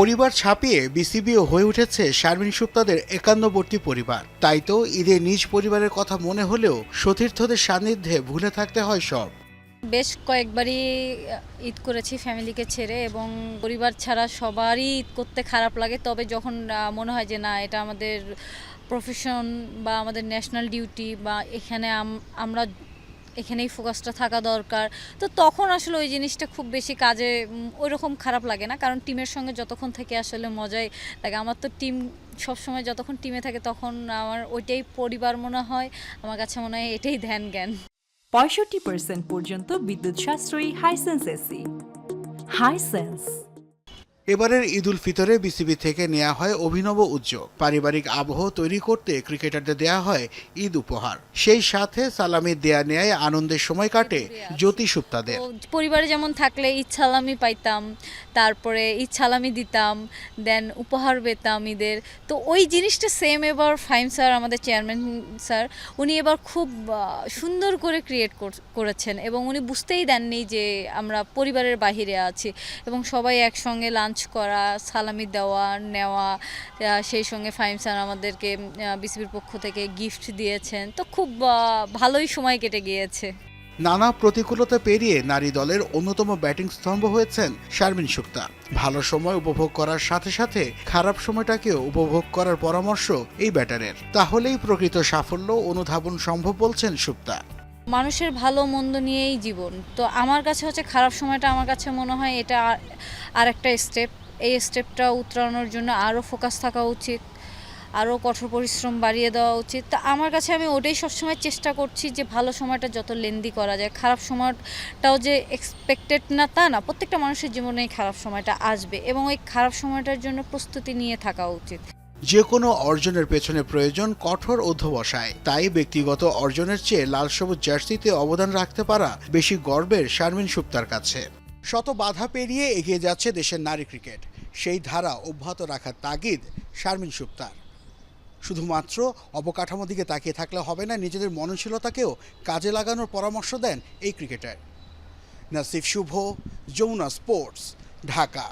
পরিবার ছাপিয়ে বিসিবিও হয়ে উঠেছে শারমিন সুপ্তাদের একান্নবর্তী পরিবার। তাই তো ঈদে নিজ পরিবারের কথা মনে হলেও সতীর্থদের সান্নিধ্যে ভুলে থাকতে হয় সব। বেশ কয়েকবারই ঈদ করেছি ফ্যামিলিকে ছেড়ে এবং পরিবার ছাড়া সবারই ঈদ করতে খারাপ লাগে। তবে যখন মনে হয় যে না, এটা আমাদের প্রফেশন বা আমাদের ন্যাশনাল ডিউটি বা এখানে আমরা এখানেই ফোকাসটা থাকা দরকার। তো তখন আসলে ওই জিনিসটা খুব বেশি কাজে ওই রকম খারাপ লাগে না। কারণ টিমের সঙ্গে যতক্ষণ থেকে আসলে মজাই লাগে আমার তো টিম সবসময় যতক্ষণ টিমে থাকে তখন আমার ওইটাই পরিবার মনে হয়। আমার কাছে মনে হয় এটাই ধ্যান জ্ঞান। পঁয়ষট্টি পার্সেন্ট পর্যন্ত বিদ্যুৎ সাশ্রয়ী হাইসেন্স এসি হাইসেন্স এবারের ঈদ উল ফিতরে বিসিবি থেকে নেওয়া হয় অভিনব উদ্যোগ। পারিবারিক আবহ তৈরি করতে ক্রিকেটারদের দেয়া হয় ঈদ উপহার। সেই সাথে সালামির দেয়া নেয়, আনন্দের সময় কাটে জ্যোতি সুপ্তাদের পরিবারে যেমন থাকলে ঈদ ইচ্ছালামি পাইতাম, তারপরে ইচ্ছালামি দিতাম, দেন উপহার পেতাম ঈদের। তো ওই জিনিসটা সেম এবার ফাইম স্যার, আমাদের চেয়ারম্যান স্যার, উনি এবার খুব সুন্দর করে ক্রিয়েট করেছেন এবং উনি বুঝতেই দেননি যে আমরা পরিবারের বাহিরে আছি এবং সবাই একসঙ্গে লাঞ্চ করা, সালামি দেওয়া, নেওয়া সেই সঙ্গে ফাইম স্যার আমাদেরকে বিসিবির পক্ষ থেকে গিফট দিয়েছেন। তো খুব ভালোই সময় কেটে গিয়েছে। নানা প্রতিকূলতা পেরিয়ে নারী দলের অন্যতম ব্যাটিং স্তম্ভ হয়েছেন শারমিন সুক্তা। ভালো সময় উপভোগ করার সাথে সাথে খারাপ সময়টাকেও উপভোগ করার পরামর্শ এই ব্যাটারের। তাহলেই প্রকৃত সাফল্য অনুধাবন সম্ভব বলছেন সুক্তা। মানুষের ভালো মন্দ নিয়েই জীবন। তো আমার কাছে হচ্ছে খারাপ সময়টা আমার কাছে মনে হয় এটা আর- একটা স্টেপ এই স্টেপটা উতরানোর জন্য আরও ফোকাস থাকা উচিত আরও কঠোর পরিশ্রম বাড়িয়ে দেওয়া উচিত। তা আমার কাছে আমি ওটাই সবসময় চেষ্টা করছি যে ভালো সময়টা যত লেন্দি করা যায়। খারাপ সময়টাও যে এক্সপেক্টেড না তা না, প্রত্যেকটা মানুষের জীবনেই খারাপ সময়টা আসবে এবং ওই খারাপ সময়টার জন্য প্রস্তুতি নিয়ে থাকা উচিত। যে কোনো অর্জনের পেছনে প্রয়োজন কঠোর অধ্যবসায়। তাই ব্যক্তিগত অর্জনের চেয়ে লাল সবুজ জার্সিতে অবদান রাখতে পারা বেশি গর্বের শারমিন সুক্তার কাছে। শত বাধা পেরিয়ে এগিয়ে যাচ্ছে দেশের নারী ক্রিকেট। সেই ধারা অব্যাহত রাখার তাগিদ শারমিন সুক্তার শুধুমাত্র অবকাঠামো দিকে তাকিয়ে থাকলে হবে না, নিজেদের মননশীলতাকেও কাজে লাগানোর পরামর্শ দেন এই ক্রিকেটার। নাসিফ শুভ, যমুনা স্পোর্টস, ঢাকা।